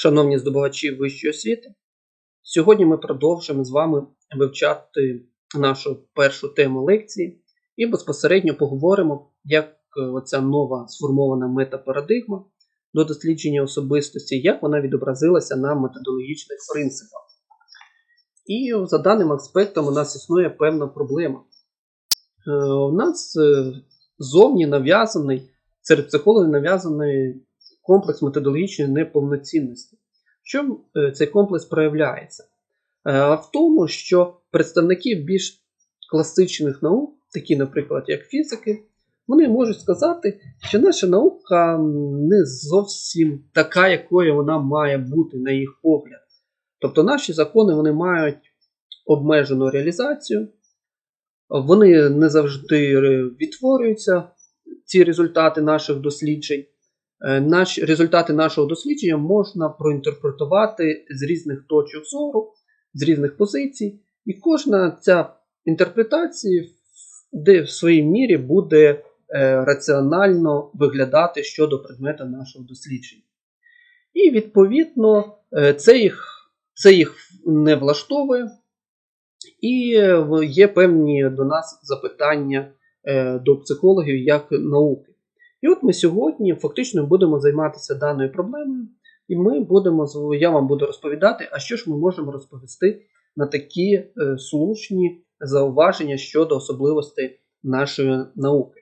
Шановні здобувачі вищої освіти, сьогодні ми продовжимо з вами вивчати нашу першу тему лекції і безпосередньо поговоримо, як е, оця нова сформована метапарадигма до дослідження особистості, як вона відобразилася на методологічних принципах. І за даним аспектом у нас існує певна проблема. Е, У нас е, зовні нав'язаний, серед психологів нав'язаний комплекс методологічної неповноцінності. Що е, цей комплекс проявляється? Е, В тому, що представники більш класичних наук, такі, наприклад, як фізики, вони можуть сказати, що наша наука не зовсім така, якою вона має бути, на їх погляд. Тобто наші закони вони мають обмежену реалізацію, вони не завжди е, відтворюються, ці результати наших досліджень. Е, Наші результати нашого дослідження можна проінтерпретувати з різних точок зору, з різних позицій, і кожна ця інтерпретація де в своїй мірі буде е, раціонально виглядати щодо предмета нашого дослідження. І відповідно е, це їх, це їх не влаштовує, і є певні до нас запитання до психологів як науки. І от ми сьогодні фактично будемо займатися даною проблемою, і ми будемо я вам буду розповідати, а що ж ми можемо розповісти на такі е, слушні зауваження щодо особливостей нашої науки.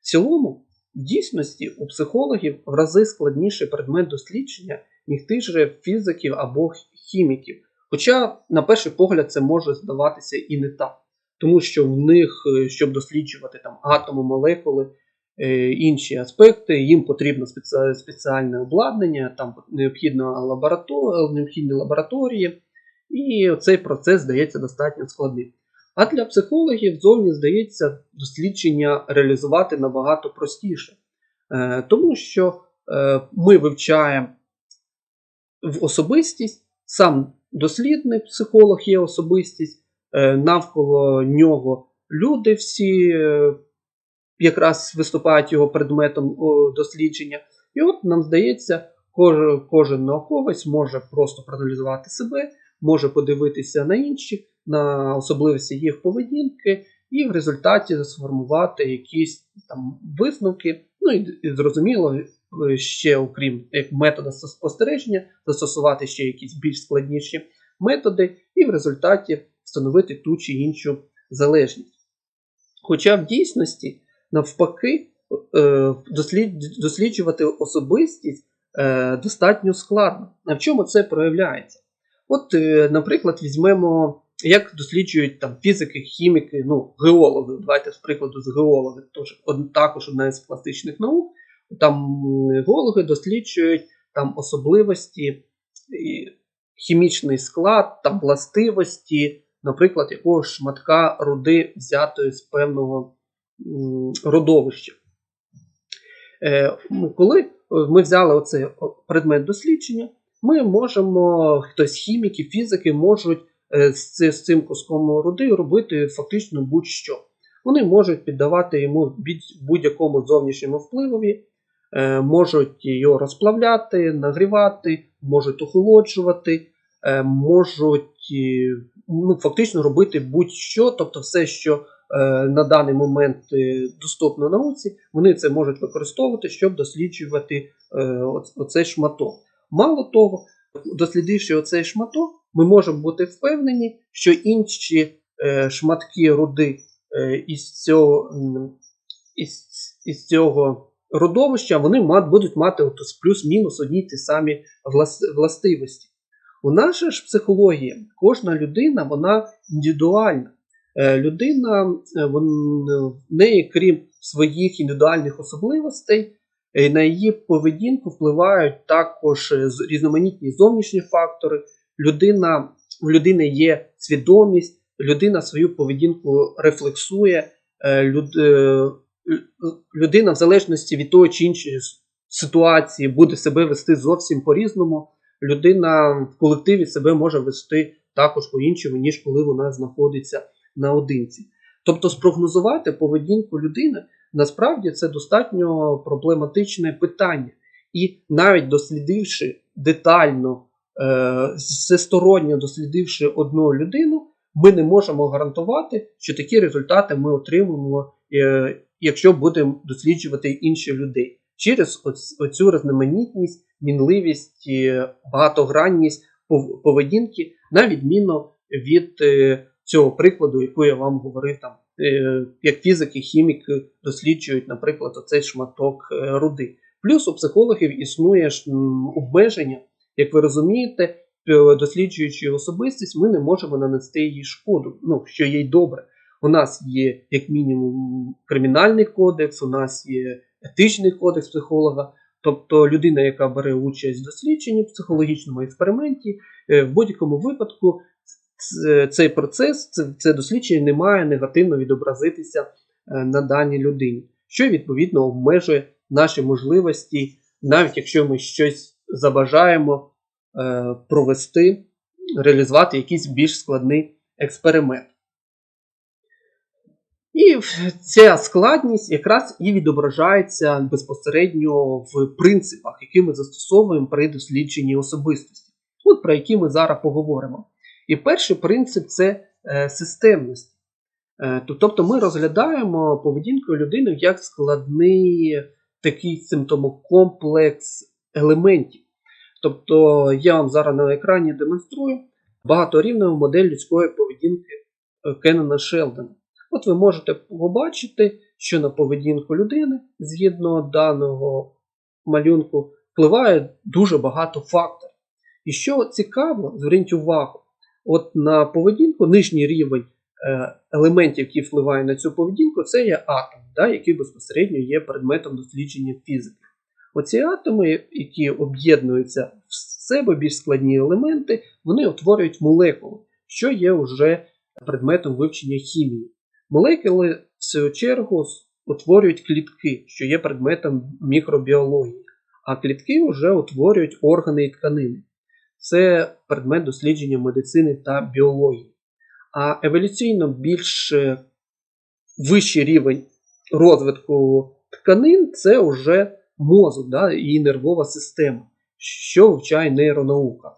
В цілому, в дійсності у психологів в рази складніший предмет дослідження, ніж тих же фізиків або хіміків. Хоча, на перший погляд, це може здаватися і не так, тому що в них, е, щоб досліджувати там атоми, молекули, інші аспекти, їм потрібно спеціальне обладнання, там необхідно лаборато- необхідні лабораторії, і цей процес здається достатньо складним. А для психологів зовні здається дослідження реалізувати набагато простіше, Е, тому що е, ми вивчаємо в особистість, сам дослідник, психолог є особистість, е, навколо нього люди всі е, якраз виступають його предметом дослідження. І от нам здається, кожен, кожен науковець може просто проаналізувати себе, може подивитися на інших, на особливості їх поведінки, і в результаті сформувати якісь там висновки. Ну і, і зрозуміло, е, ще окрім як метода спостереження, застосувати ще якісь більш складніші методи, і в результаті встановити ту чи іншу залежність. Хоча в дійсності, навпаки, е, досліджувати особистість е, достатньо складно. А в чому це проявляється? От, е, наприклад, візьмемо, як досліджують там фізики, хіміки, ну, геологи. Давайте з прикладу з геологи, тож також одна з класичних наук. Там геологи досліджують там особливості, хімічний склад, там властивості, наприклад, якогось шматка руди, взятої з певного родовища. Е, ну, Коли ми взяли оцей предмет дослідження, ми можемо, хтось хіміки, фізики можуть е, з ци- з цим куском руди робити фактично будь-що. Вони можуть піддавати йому будь- будь-якому зовнішньому впливові, е, можуть його розплавляти, нагрівати, можуть охолоджувати, можуть ну, фактично робити будь-що, тобто все, що на даний момент е, доступно науці, вони це можуть використовувати, щоб досліджувати е, оцей шматок. Мало того, дослідивши оцей шматок, ми можемо бути впевнені, що інші е, шматки руди е, із цього, із, із цього родовища вони будуть мати от плюс-мінус одні ті самі властивості. У же ж психологія, кожна людина вона індивідуальна. Е, Людина, е, в неї, крім своїх індивідуальних особливостей, е, на її поведінку впливають також е, різноманітні зовнішні фактори. Людина, в людини є свідомість, людина свою поведінку рефлексує, е, люд, е, людина в залежності від того чи іншої ситуації буде себе вести зовсім по-різному. Людина в колективі себе може вести також по-іншому, ніж коли вона знаходиться наодинці. Тобто спрогнозувати поведінку людини насправді це достатньо проблематичне питання. І навіть дослідивши детально, е, всесторонньо дослідивши одну людину, ми не можемо гарантувати, що такі результати ми отримаємо, е, якщо будемо досліджувати інших людей через оцю різноманітність, мінливість, е, багатогранність поведінки, на відміну від цього прикладу, яку я вам говорив, там, е, як фізики, хіміки досліджують, наприклад, оцей шматок е, руди. Плюс у психологів існує обмеження, як ви розумієте, е, досліджуючи особистість, ми не можемо нанести їй шкоду, ну, що їй добре. У нас є, як мінімум, кримінальний кодекс, у нас є етичний кодекс психолога. Тобто людина, яка бере участь в дослідженні в психологічному експерименті, в будь-якому випадку цей процес, це, це дослідження не має негативно відобразитися е, на даній людині, що відповідно обмежує наші можливості, навіть якщо ми щось забажаємо е, провести, реалізувати якийсь більш складний експеримент. І ця складність якраз і відображається безпосередньо в принципах, які ми застосовуємо при дослідженні особистості, от про які ми зараз поговоримо. І перший принцип це е, системність. Е, тобто ми розглядаємо поведінку людини як складний такий симптомокомплекс елементів. Тобто я вам зараз на екрані демонструю багаторівневу модель людської поведінки е, Кеннона Шелдона. От ви можете побачити, що на поведінку людини згідно даного малюнку впливає дуже багато факторів. І що цікаво, зверніть увагу, от на поведінку нижній рівень е, елементів, які впливають на цю поведінку, це є атом, да, який безпосередньо є предметом дослідження фізики. Оці атоми, які об'єднуються в себе більш складні елементи, вони утворюють молекули, що є вже предметом вивчення хімії. Молекули, в свою чергу, утворюють клітки, що є предметом мікробіології, а клітки вже утворюють органи і тканини. Це предмет дослідження медицини та біології. А еволюційно більш е, вищий рівень розвитку тканин це вже мозок да, і нервова система, що вивчає нейронаука.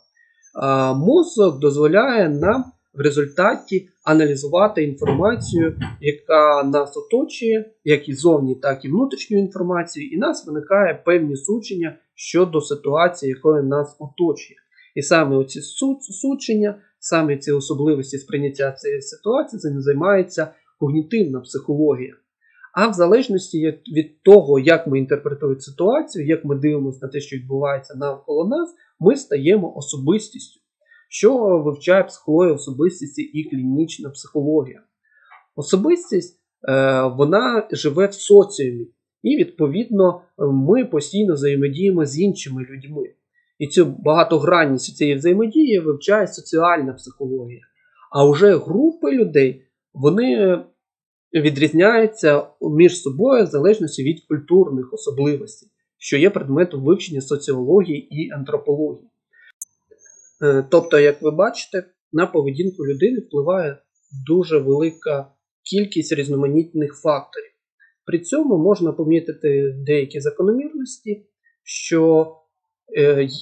А мозок дозволяє нам в результаті аналізувати інформацію, яка нас оточує, як і зовні, так і внутрішню інформацію, і нас виникає певні судження щодо ситуації, якою нас оточує. І саме оці су- судження, саме ці особливості сприйняття цієї ситуації, цим займається когнітивна психологія. А в залежності від того, як ми інтерпретуємо ситуацію, як ми дивимося на те, що відбувається навколо нас, ми стаємо особистістю, що вивчає психологія особистості і клінічна психологія. Особистість е, вона живе в соціумі, і відповідно ми постійно взаємодіємо з іншими людьми. І цю багатогранність цієї взаємодії вивчає соціальна психологія. А вже групи людей вони відрізняються між собою в залежності від культурних особливостей, що є предметом вивчення соціології і антропології. Е, Тобто, як ви бачите, на поведінку людини впливає дуже велика кількість різноманітних факторів. При цьому можна помітити деякі закономірності, що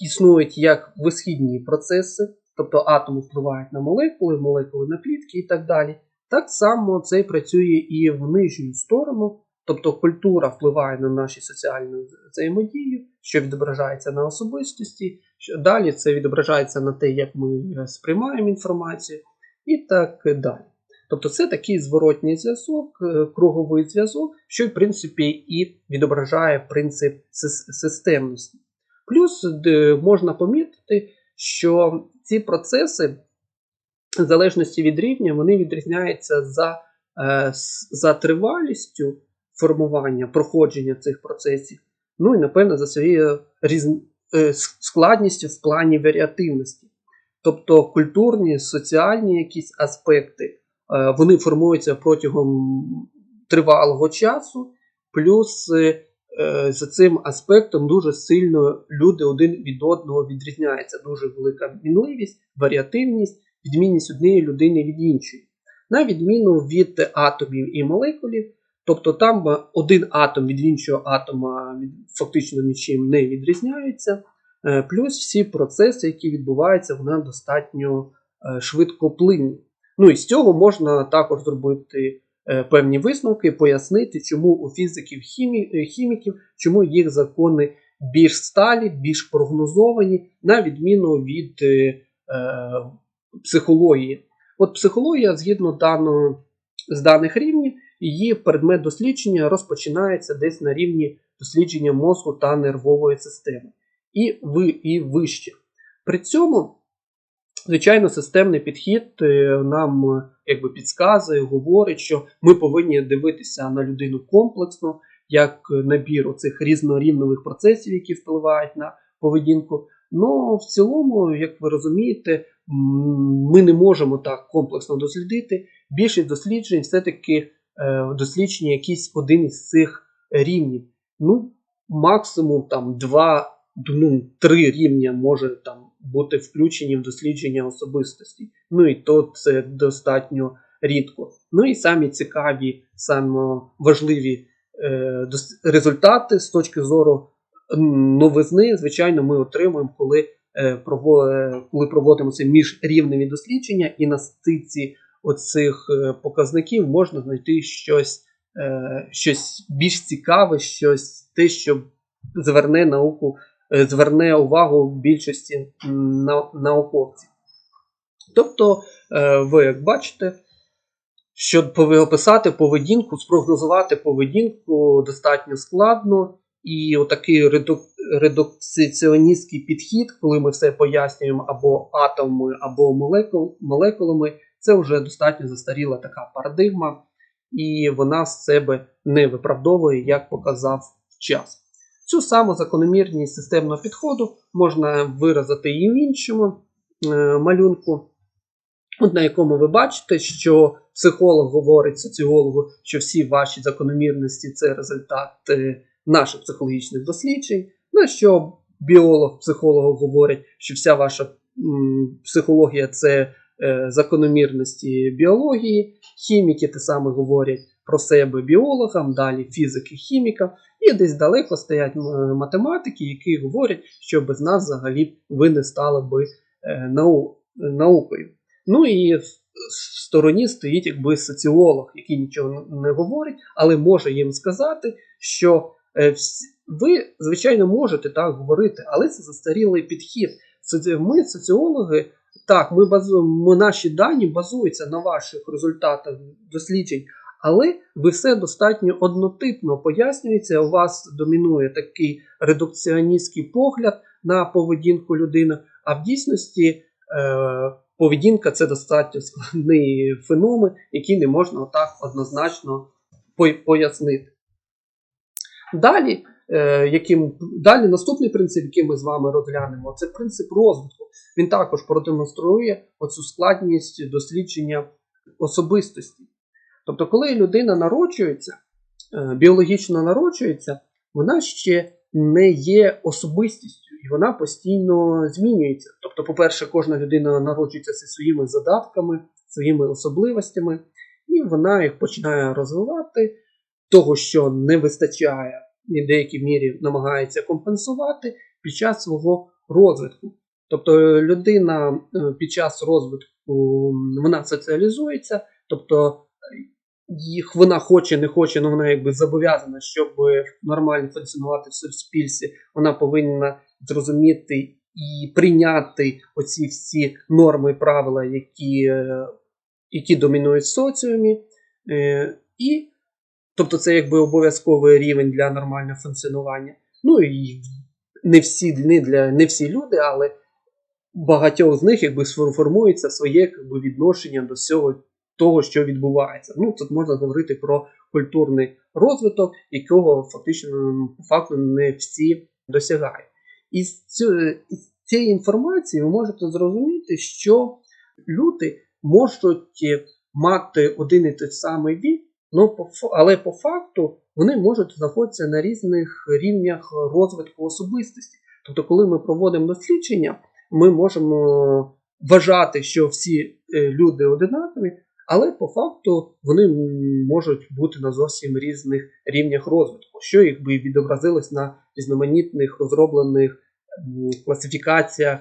існують як висхідні процеси, тобто атоми впливають на молекули, молекули на клітки і так далі. Так само це працює і в нижню сторону, тобто культура впливає на наші соціальні взаємодії, що відображається на особистості. що Далі це відображається на те, як ми е, сприймаємо інформацію, і так далі. Тобто це такий зворотній зв'язок, е, круговий зв'язок, що в принципі і відображає принцип системності. Плюс можна помітити, що ці процеси, в залежності від рівня, вони відрізняються за, е, за тривалістю формування, проходження цих процесів, ну і напевно за своєю різ... е, складністю в плані варіативності. Тобто культурні, соціальні якісь аспекти, е, вони формуються протягом тривалого часу, плюс е, е, за цим аспектом дуже сильно люди один від одного відрізняються. Дуже велика мінливість, варіативність, відмінність однієї людини від іншої. На відміну від атомів і молекулів, тобто там е, один атом від іншого атома фактично нічим не відрізняється. Е, Плюс всі процеси, які відбуваються, вони достатньо е, швидкоплинні. Ну і з цього можна також зробити е, певні висновки, пояснити, чому у фізиків е, хіміків, чому їх закони більш сталі, більш прогнозовані, на відміну від е, е, психології. От психологія, згідно даного, з даних рівнів, її предмет дослідження розпочинається десь на рівні дослідження мозку та нервової системи. І ви, і вище. При цьому, звичайно, системний підхід е, нам е, якби підказує, говорить, що ми повинні дивитися на людину комплексно, як набір оцих різнорівнових процесів, які впливають на поведінку. Ну, в цілому, як ви розумієте, ми не можемо так комплексно дослідити. Більшість досліджень все-таки е, дослідження якийсь один із цих рівнів. Ну, максимум там два, ну, три рівня може там бути включені в дослідження особистості. Ну і то це достатньо рідко. Ну і самі цікаві, самі важливі е, результати з точки зору новизни, звичайно, ми отримуємо, коли, е, е, коли проводимо це міжрівневі дослідження, і на стиці оцих е, показників можна знайти щось, щось більш цікаве, щось те, що зверне науку, зверне увагу більшості науковців. Тобто, е, ви як бачите, щоб описати поведінку, спрогнозувати поведінку достатньо складно. І отакий редукціоністський підхід, коли ми все пояснюємо або атомами, або молекулами, це вже достатньо застаріла така парадигма, і вона з себе не виправдовує, як показав час. Цю саму закономірність системного підходу можна виразити і в іншому е, малюнку, на якому ви бачите, що психолог говорить соціологу, що всі ваші закономірності це результат е, наших психологічних досліджень. На що біолог психологу говорить, що вся ваша психологія це е, закономірності біології, хіміки те саме говорять про себе біологам, далі фізики, хімікам, і десь далеко стоять математики, які говорять, що без нас взагалі ви не стали би е, нау- наукою. Ну і в стороні стоїть якби соціолог, який нічого не говорить, але може їм сказати, що е, ви, звичайно, можете так говорити, але це застарілий підхід. Ми, соціологи, так, ми базуємо, наші дані базуються на ваших результатах досліджень, але ви все достатньо однотипно пояснюється. У вас домінує такий редукціоністський погляд на поведінку людини, а в дійсності е, поведінка це достатньо складний феномен, який не можна отак однозначно пояснити. Далі, е, яким, далі наступний принцип, який ми з вами розглянемо, це принцип розвитку. Він також продемонструє оцю складність дослідження особистості. Тобто, коли людина народжується, е, біологічно народжується, вона ще не є особистістю, і вона постійно змінюється. Тобто, по-перше, кожна людина народжується зі своїми задатками, своїми особливостями, і вона їх починає розвивати. Того, що не вистачає, і в деякій мірі намагається компенсувати під час свого розвитку. Тобто людина е, під час розвитку вона соціалізується, тобто їх вона хоче, не хоче, але вона якби зобов'язана, щоб нормально функціонувати в суспільстві, вона повинна зрозуміти і прийняти оці всі норми і правила, які, е, які домінують в соціумі. Е, І Тобто це якби обов'язковий рівень для нормального функціонування. Ну і не всі, не для, не всі люди, але багатьох з них якби сформується своє якби, відношення до всього того, що відбувається. Ну, тут можна говорити про культурний розвиток, якого фактично факту не всі досягають. І з, цієї інформації ви можете зрозуміти, що люди можуть мати один і той самий вік. Ну, але по факту вони можуть знаходитися на різних рівнях розвитку особистості. Тобто, коли ми проводимо дослідження, ми можемо вважати, що всі е, люди одинакові, але по факту вони можуть бути на зовсім різних рівнях розвитку, що їх би відобразилось на різноманітних розроблених класифікаціях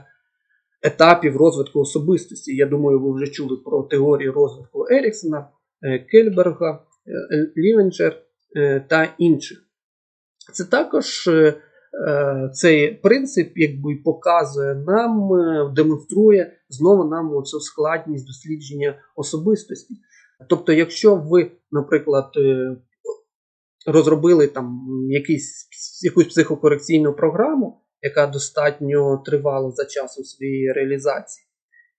етапів розвитку особистості. Я думаю, ви вже чули про теорії розвитку Еріксона, е, Кельберга, е, Лівенджер е, та інших. Це також цей принцип якби показує нам, е, демонструє знову нам цю складність дослідження особистості. Тобто, якщо ви, наприклад, е, розробили там якийсь, якусь психокорекційну програму, яка достатньо тривала за часом своєї реалізації,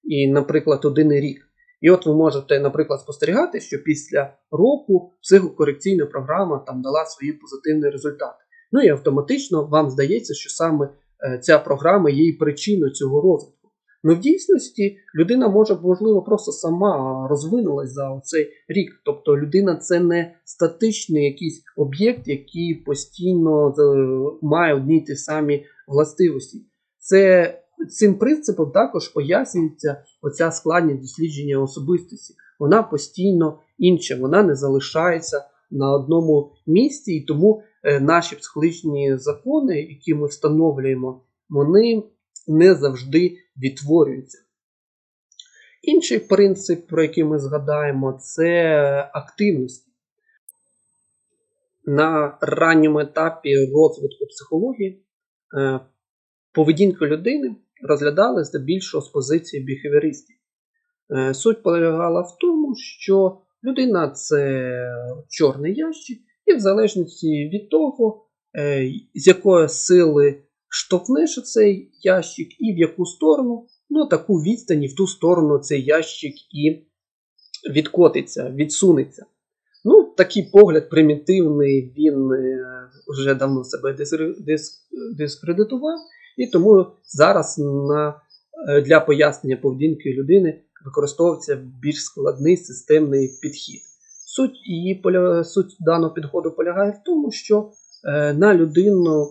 і, наприклад, один рік. І от ви можете, наприклад, спостерігати, що після року психокорекційна програма там дала свої позитивні результати. Ну і автоматично вам здається, що саме е, ця програма є і причиною цього розвитку. Ну, в дійсності людина може, можливо, просто сама розвинулась за цей рік. Тобто людина це не статичний якийсь об'єкт, який постійно е, має одні й ті самі властивості. Це цим принципом також пояснюється оця складність дослідження особистості. Вона постійно інша, вона не залишається на одному місці, і тому наші психологічні закони, які ми встановлюємо, вони не завжди відтворюються. Інший принцип, про який ми згадаємо, це активності. На ранньому етапі розвитку психології е, поведінка людини розглядали здебільшого з позиції біхевіористів. Е, Суть полягала в тому, що людина це чорний ящик, і в залежності від того, е, з якої сили штовхнеш цей ящик і в яку сторону, ну таку відстані в ту сторону цей ящик і відкотиться, відсунеться. Ну, такий погляд примітивний, він е, вже давно себе дискредитував, і тому зараз на, е, для пояснення поведінки людини використовується більш складний системний підхід. Суть, її, суть даного підходу полягає в тому, що е, на людину,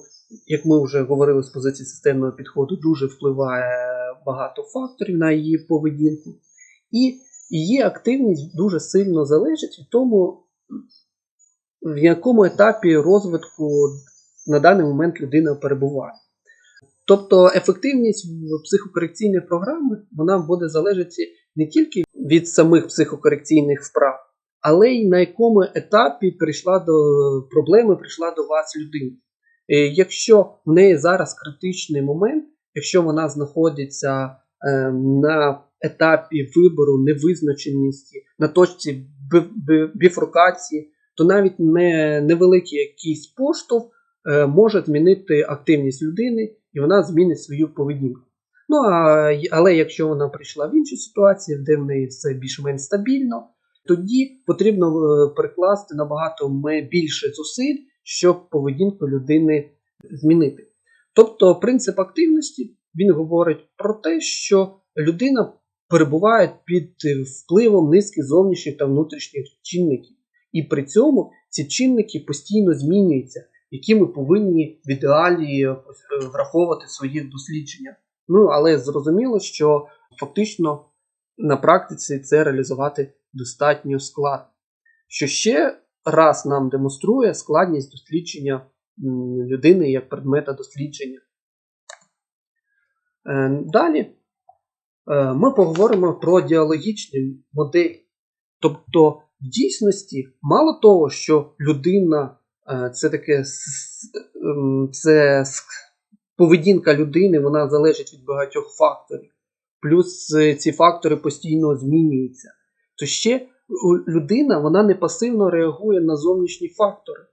як ми вже говорили з позиції системного підходу, дуже впливає багато факторів на її поведінку. І її активність дуже сильно залежить від тому, в якому етапі розвитку на даний момент людина перебуває. Тобто ефективність психокорекційної програми вона буде залежати не тільки від самих психокорекційних вправ, але й на якому етапі прийшла до проблеми, прийшла до вас людина. Е, Якщо в неї зараз критичний момент, якщо вона знаходиться е, на етапі вибору невизначеності, на точці бі- бі- біфрукації, то навіть не, невеликий якийсь поштовх е, може змінити активність людини, і вона змінить свою поведінку. Ну а, але якщо вона прийшла в іншу ситуацію, де в неї все більш-менш стабільно, тоді потрібно е, прикласти набагато більше зусиль, щоб поведінку людини змінити. Тобто принцип активності він говорить про те, що людина перебуває під е, впливом низки зовнішніх та внутрішніх чинників. І при цьому ці чинники постійно змінюються, які ми повинні в ідеалі е, враховувати в своїх дослідженнях. Ну, але зрозуміло, що фактично на практиці це реалізувати достатньо складно. Що ще раз нам демонструє складність дослідження людини як предмета дослідження. Е, Далі е, ми поговоримо про діалогічні моделі. Тобто, в дійсності, мало того, що людина е, це таке це поведінка людини, вона залежить від багатьох факторів. Плюс ці фактори постійно змінюються. То ще людина вона не пасивно реагує на зовнішні фактори.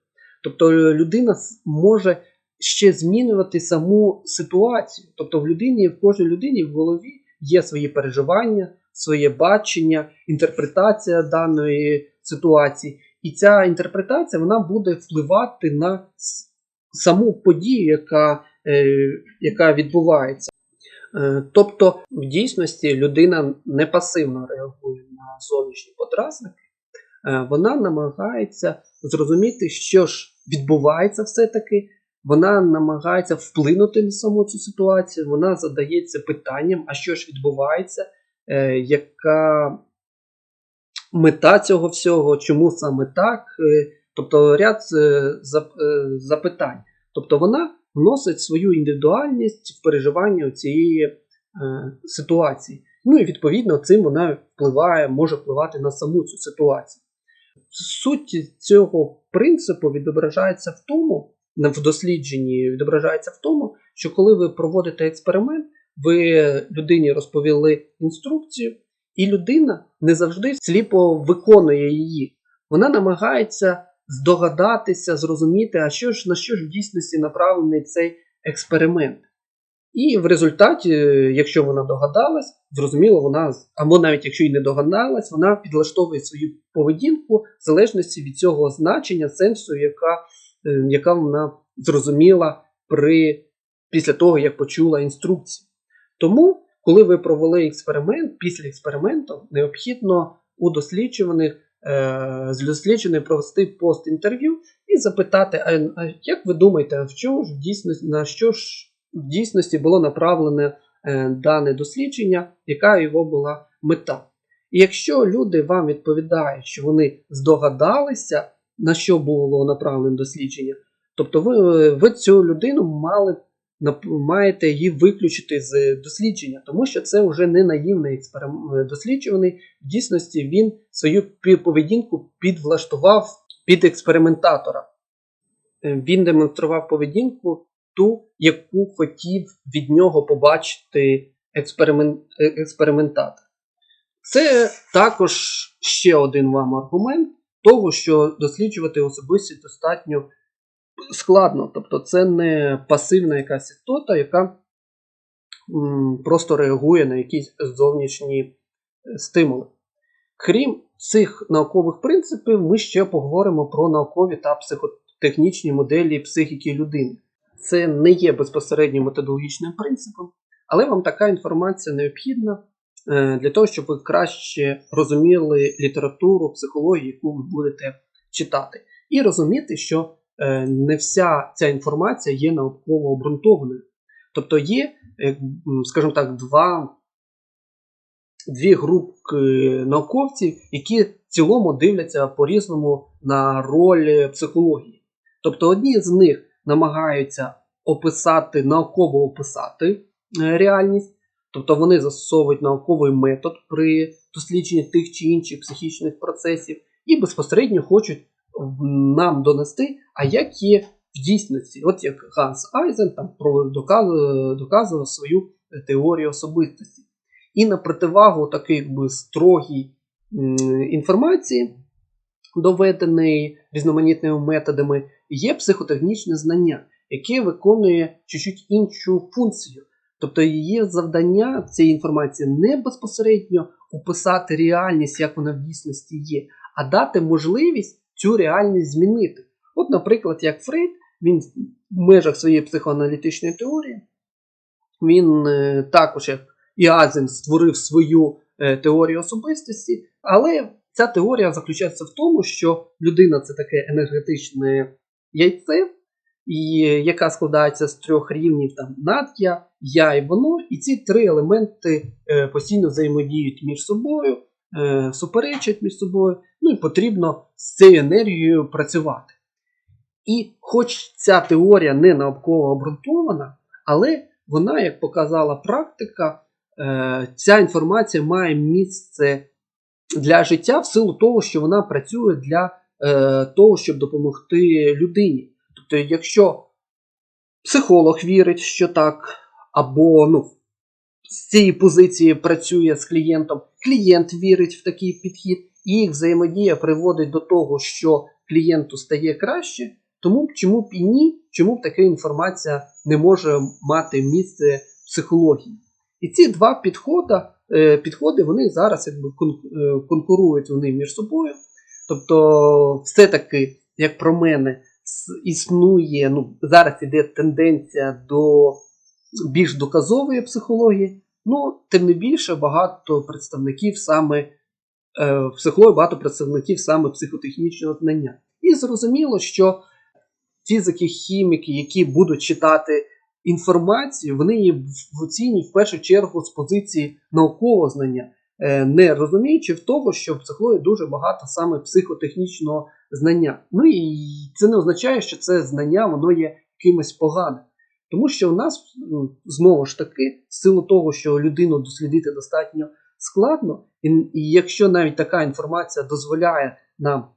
Тобто е, людина може ще змінювати саму ситуацію. Тобто в людині, в кожній людині в голові є свої переживання, своє бачення, інтерпретація даної ситуації. І ця інтерпретація вона буде впливати на саму подію, яка, е, яка відбувається. Е, Тобто, в дійсності людина не пасивно реагує зовнішні подразники, Е, вона намагається зрозуміти, що ж відбувається все-таки. Вона намагається вплинути на саму цю ситуацію, вона задається питанням, а що ж відбувається, е, яка мета цього всього, чому саме так, е, тобто ряд запитань. Тобто вона вносить свою індивідуальність в переживання цієї ситуації. Ну і відповідно цим вона впливає, може впливати на саму цю ситуацію. Суть цього принципу відображається в тому, в дослідженні відображається в тому, що коли ви проводите експеримент, ви людині розповіли інструкцію, і людина не завжди сліпо виконує її. Вона намагається здогадатися, зрозуміти, а що ж на що ж в дійсності направлений цей експеримент. І в результаті, якщо вона догадалась, зрозуміло, вона, або навіть якщо й не догадалась, вона підлаштовує свою поведінку в залежності від цього значення, сенсу, яка, е, яка вона зрозуміла при, після того, як почула інструкцію. Тому, коли ви провели експеримент, після експерименту необхідно у досліджуваних е, з досліджених провести пост-інтерв'ю і запитати, а, як ви думаєте, в чому ж в дійсності, на що ж в дійсності було направлене е, дане дослідження, яка його була мета? І якщо люди вам відповідають, що вони здогадалися, на що було направлене дослідження, тобто ви, ви цю людину мали маєте її виключити з дослідження, тому що це вже не наївний експеримент досліджуваний. В дійсності він свою поведінку підвлаштував під експериментатора. Е, Він демонстрував поведінку ту, яку хотів від нього побачити експеримент, е, експериментатор. Це також ще один вам аргумент того, що досліджувати особистість достатньо складно. Тобто це не пасивна якась істота, яка м, просто реагує на якісь зовнішні е, стимули. Крім цих наукових принципів, ми ще поговоримо про наукові та психотехнічні моделі психіки людини. Це не є безпосередньо методологічним принципом, але вам така інформація необхідна е, для того, щоб ви краще розуміли літературу, психологію, яку ви будете читати, і розуміти, що е, не вся ця інформація є науково обґрунтованою. Тобто є, е, скажімо так, два, дві групки науковців, які в цілому дивляться по-різному на роль психології. Тобто одні з них намагаються описати, науково описати е, реальність, тобто вони застосовують науковий метод при дослідженні тих чи інших психічних процесів, і безпосередньо хочуть нам донести, а як є в дійсності, от як Ганс Айзен там доказував, доказував свою теорію особистості. І на противагу такій якби, строгій інформації, доведеної різноманітними методами, є психотехнічне знання, яке виконує чуть-чуть іншу функцію. Тобто її завдання цієї інформації не безпосередньо описати реальність, як вона в дійсності є, а дати можливість цю реальність змінити. От, наприклад, як Фрейд, він в межах своєї психоаналітичної теорії, він е, також, як і Азен, створив свою е, теорію особистості, але ця теорія заключається в тому, що людина це таке енергетичне яйце, і, яка складається з трьох рівнів там над'я, я і воно, і ці три елементи е, постійно взаємодіють між собою, е, суперечать між собою, ну і потрібно з цією енергією працювати. І хоч ця теорія не науково обґрунтована, але вона, як показала практика, е, ця інформація має місце для життя в силу того, що вона працює для е, того, щоб допомогти людині. Тобто, якщо психолог вірить, що так, або ну, з цієї позиції працює з клієнтом, клієнт вірить в такий підхід, і їх взаємодія приводить до того, що клієнту стає краще, тому чому б і ні, чому б така інформація не може мати місце в психології. І ці два підходи, підходи вони зараз якби конкурують вони між собою. Тобто, все-таки, як про мене, існує, ну, зараз іде тенденція до більш доказової психології, ну, тим не більше багато представників саме е, психології, багато представників саме психотехнічного знання. І зрозуміло, що фізики, хіміки, які будуть читати інформацію, вони її оцінюють в першу чергу з позиції наукового знання. Не розуміючи в того, що в психології дуже багато саме психотехнічного знання. Ну і це не означає, що це знання воно є якимось поганим. Тому що у нас ну, знову ж таки, в силу того, що людину дослідити достатньо складно, і, і якщо навіть така інформація дозволяє нам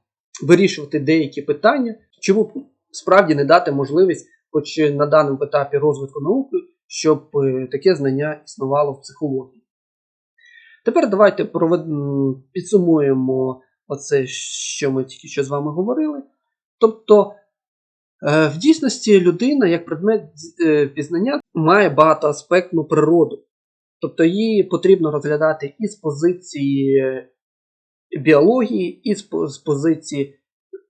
вирішувати деякі питання, чому б справді не дати можливість, хоч на даному етапі розвитку науки, щоб е, таке знання існувало в психології. Тепер давайте провед... підсумуємо оце, що ми тільки що з вами говорили. Тобто, е, в дійсності людина як предмет е, пізнання має багатоаспектну природу. Тобто її потрібно розглядати і з позиції біології, і з позиції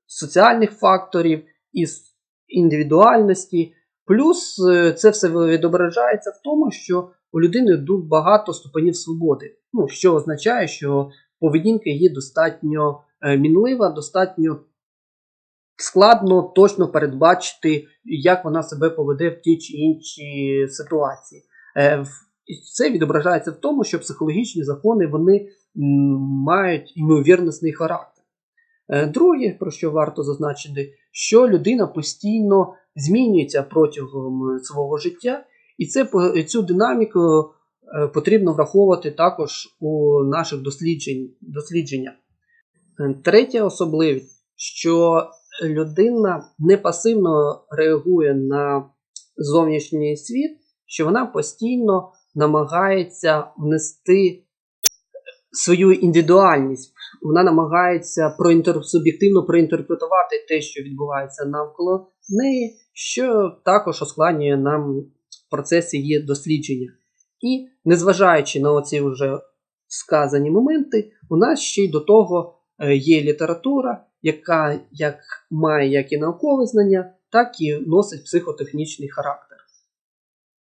соціальних факторів, і з індивідуальності. Плюс е, це все відображається в тому, що у людини дуже багато ступенів свободи, ну, що означає, що поведінка її достатньо е, мінлива, достатньо складно точно передбачити, як вона себе поведе в ті чи інші ситуації. Е, Це відображається в тому, що психологічні закони вони мають ймовірностний характер. Е, Друге, про що варто зазначити, що людина постійно змінюється протягом свого життя, і це, цю динаміку е, потрібно враховувати також у наших досліджень, дослідженнях. Е, Третя особливість, що людина не пасивно реагує на зовнішній світ, що вона постійно намагається внести свою індивідуальність. Вона намагається проінтер... суб'єктивно проінтерпретувати те, що відбувається навколо неї, що також ускладнює нам процес її дослідження. І незважаючи на оці вже сказані моменти, у нас ще й до того е, є література, яка як має як і наукове знання, так і носить психотехнічний характер.